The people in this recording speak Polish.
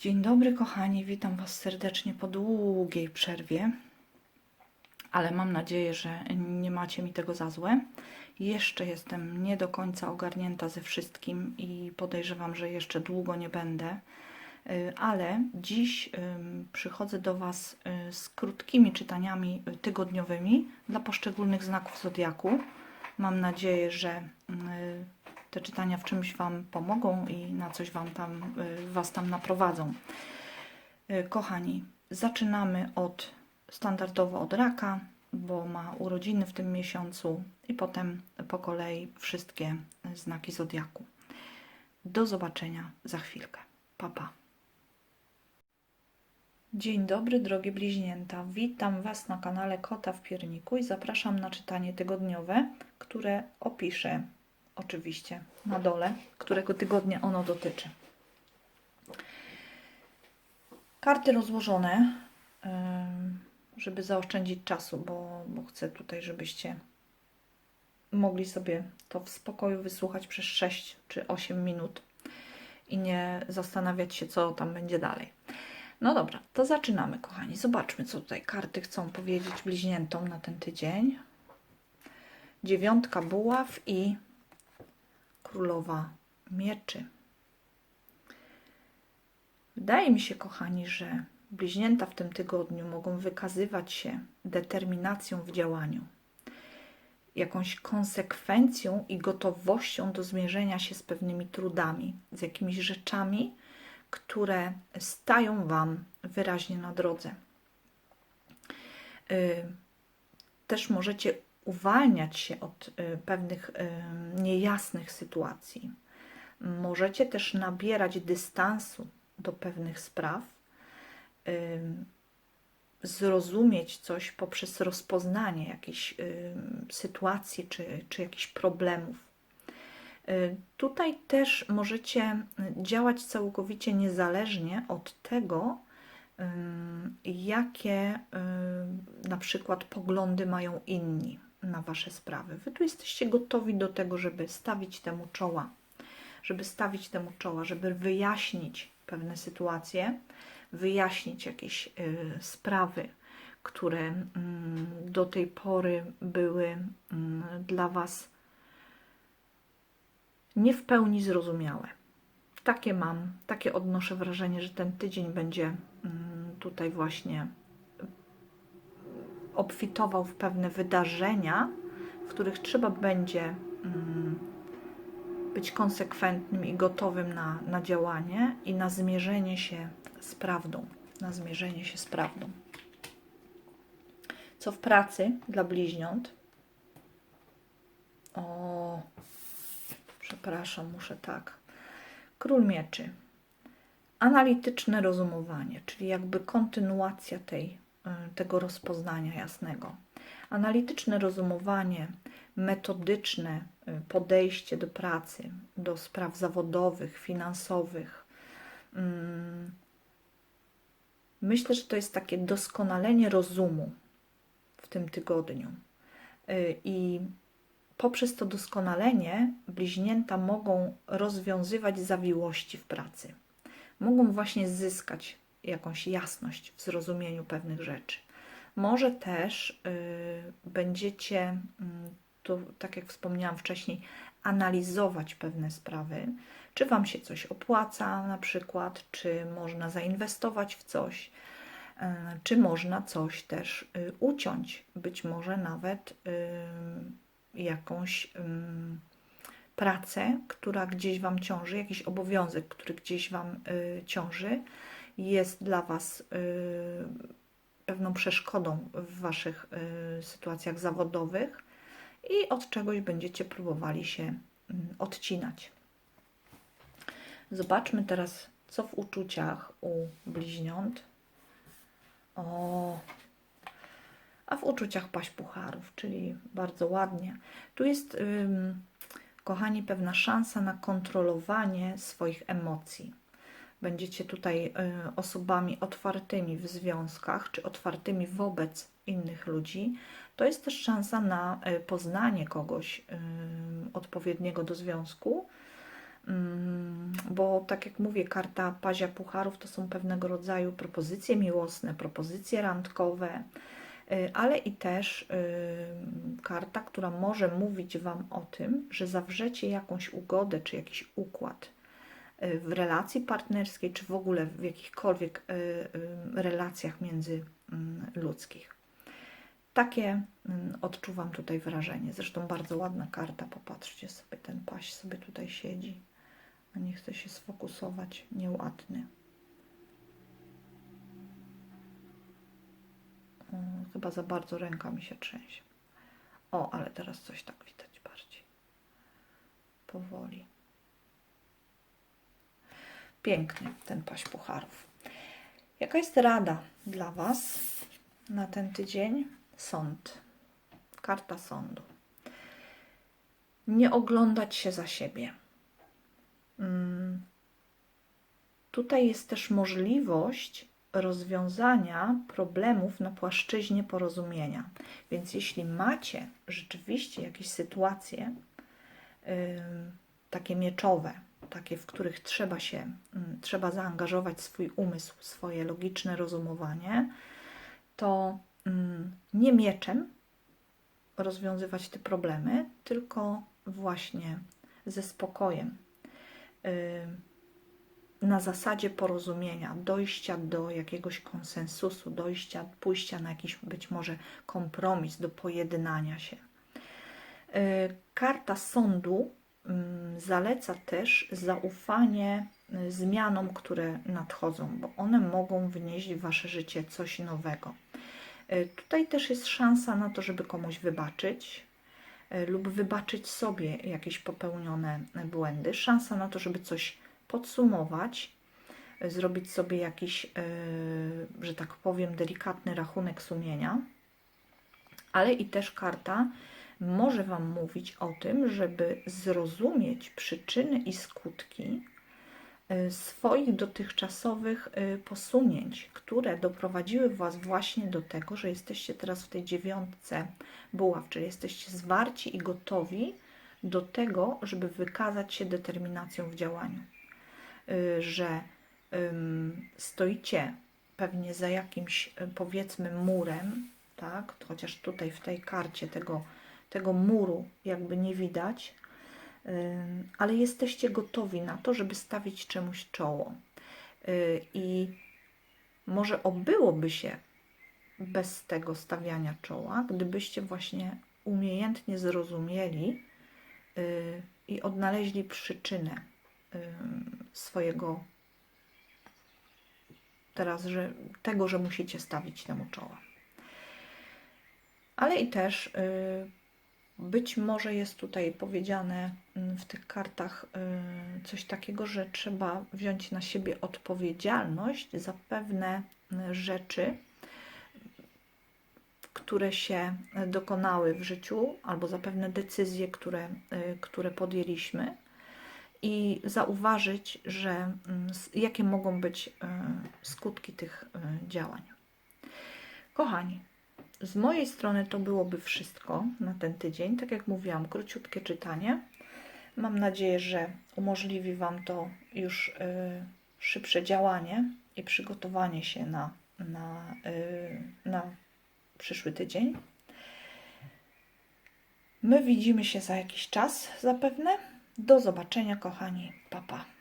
Dzień dobry, kochani. Witam Was serdecznie po długiej przerwie, ale mam nadzieję, że nie macie mi tego za złe. Jeszcze jestem nie do końca ogarnięta ze wszystkim i podejrzewam, że jeszcze długo nie będę. Y, Ale dziś przychodzę do Was y, z krótkimi czytaniami y, tygodniowymi dla poszczególnych znaków zodiaku. Mam nadzieję, że te czytania w czymś Wam pomogą i na coś Wam tam, y, Was tam naprowadzą. Y, Kochani, zaczynamy od standardowo od raka, bo ma urodziny w tym miesiącu i potem po kolei wszystkie znaki zodiaku. Do zobaczenia za chwilkę. Pa, pa. Dzień dobry, drogie bliźnięta. Witam Was na kanale Kota w Pierniku i zapraszam na czytanie tygodniowe, które opiszę oczywiście na dole, którego tygodnia ono dotyczy. Karty rozłożone, żeby zaoszczędzić czasu, bo, bo chcę tutaj, żebyście mogli sobie to w spokoju wysłuchać przez 6 czy 8 minut i nie zastanawiać się, co tam będzie dalej. No dobra, to zaczynamy, kochani. Zobaczmy, co tutaj karty chcą powiedzieć bliźniętom na ten tydzień. Dziewiątka buław i królowa mieczy. Wydaje mi się, kochani, że bliźnięta w tym tygodniu mogą wykazywać się determinacją w działaniu, jakąś konsekwencją i gotowością do zmierzenia się z pewnymi trudami, z jakimiś rzeczami, które stają Wam wyraźnie na drodze. Y, Też możecie uwalniać się od y, pewnych y, niejasnych sytuacji. Możecie też nabierać dystansu do pewnych spraw, y, zrozumieć coś poprzez rozpoznanie jakiejś sytuacji czy, czy jakichś problemów. Tutaj też możecie działać całkowicie niezależnie od tego, jakie na przykład poglądy mają inni na Wasze sprawy. Wy tu jesteście gotowi do tego, żeby stawić temu czoła, żeby stawić temu czoła, żeby wyjaśnić pewne sytuacje, wyjaśnić jakieś y, sprawy, które mm, do tej pory były mm, dla Was nie w pełni zrozumiałe. Takie mam, takie odnoszę wrażenie, że ten tydzień będzie mm, tutaj właśnie obfitował w pewne wydarzenia, w których trzeba będzie mm, być konsekwentnym i gotowym na, na działanie i na zmierzenie się z prawdą. Na zmierzenie się z prawdą. Co w pracy dla bliźniąt? O, przepraszam, muszę tak. Król mieczy. Analityczne rozumowanie, czyli jakby kontynuacja tej, tego rozpoznania jasnego. Analityczne rozumowanie, metodyczne y, podejście do pracy, do spraw zawodowych, finansowych. Mm, Myślę, że to jest takie doskonalenie rozumu w tym tygodniu. Y, I poprzez to doskonalenie bliźnięta mogą rozwiązywać zawiłości w pracy. Mogą właśnie zyskać jakąś jasność w zrozumieniu pewnych rzeczy. Może też y, będziecie, y, tak jak wspomniałam wcześniej, analizować pewne sprawy, czy Wam się coś opłaca, na przykład, czy można zainwestować w coś, y, czy można coś też y, uciąć, być może nawet jakąś ym, pracę, która gdzieś Wam ciąży, jakiś obowiązek, który gdzieś Wam y, ciąży, jest dla Was y, pewną przeszkodą w Waszych y, sytuacjach zawodowych i od czegoś będziecie próbowali się mm, odcinać. Zobaczmy teraz, co w uczuciach u bliźniąt. O, a w uczuciach paść pucharów, czyli bardzo ładnie. Tu jest, kochani, pewna szansa na kontrolowanie swoich emocji. Będziecie tutaj y, osobami otwartymi w związkach, czy otwartymi wobec innych ludzi. To jest też szansa na y, poznanie kogoś y, odpowiedniego do związku, Mm, Bo tak jak mówię, karta pazia pucharów to są pewnego rodzaju propozycje miłosne, propozycje randkowe, ale i też karta, która może mówić Wam o tym, że zawrzecie jakąś ugodę czy jakiś układ w relacji partnerskiej, czy w ogóle w jakichkolwiek y, y, relacjach międzyludzkich. Takie mm, odczuwam tutaj wrażenie. Zresztą bardzo ładna karta. Popatrzcie sobie, ten paś sobie tutaj siedzi, nie chce się sfokusować. Nieładny. Mm, Chyba za bardzo ręka mi się trzęsie. O, ale teraz coś tak widać bardziej. Powoli. Piękny ten paś pucharów. Jaka jest rada dla Was na ten tydzień? Sąd. Karta sądu. Nie oglądać się za siebie. Mm. Tutaj jest też możliwość rozwiązania problemów na płaszczyźnie porozumienia. Więc jeśli macie rzeczywiście jakieś sytuacje ym, takie mieczowe, takie, w których trzeba się, ym, trzeba zaangażować swój umysł, swoje logiczne rozumowanie, to ym, nie mieczem rozwiązywać te problemy, tylko właśnie ze spokojem. Ym, na zasadzie porozumienia, dojścia do jakiegoś konsensusu, dojścia, pójścia na jakiś być może kompromis, do pojednania się. Yy, Karta sądu zaleca też zaufanie y, zmianom, które nadchodzą, bo one mogą wnieść w wasze życie coś nowego. Yy, Tutaj też jest szansa na to, żeby komuś wybaczyć yy, lub wybaczyć sobie jakieś popełnione błędy. Szansa na to, żeby coś podsumować, y, zrobić sobie jakiś, że tak powiem, delikatny rachunek sumienia, ale i też karta może Wam mówić o tym, żeby zrozumieć przyczyny i skutki y, swoich dotychczasowych y, posunięć, które doprowadziły Was właśnie do tego, że jesteście teraz w tej dziewiątce buław, czyli jesteście zwarci i gotowi do tego, żeby wykazać się determinacją w działaniu. Y, że stoicie pewnie za jakimś, powiedzmy, murem, tak? Chociaż tutaj w tej karcie tego, tego muru jakby nie widać, ale jesteście gotowi na to, żeby stawić czemuś czoło. Y, I może obyłoby się bez tego stawiania czoła, gdybyście właśnie umiejętnie zrozumieli y, i odnaleźli przyczynę swojego teraz, że tego, że musicie stawić temu czoła. Ale i też y, być może jest tutaj powiedziane mm, w tych kartach y, coś takiego, że trzeba wziąć na siebie odpowiedzialność za pewne y, rzeczy, które się dokonały w życiu, albo za pewne decyzje, które, y, które podjęliśmy i zauważyć, że mm, jakie mogą być skutki tych działań. Kochani, z mojej strony to byłoby wszystko na ten tydzień. Tak jak mówiłam, króciutkie czytanie. Mam nadzieję, że umożliwi Wam to już y, szybsze działanie i przygotowanie się na, na, y, na przyszły tydzień. My widzimy się za jakiś czas zapewne. Do zobaczenia, kochani. Papa. Pa.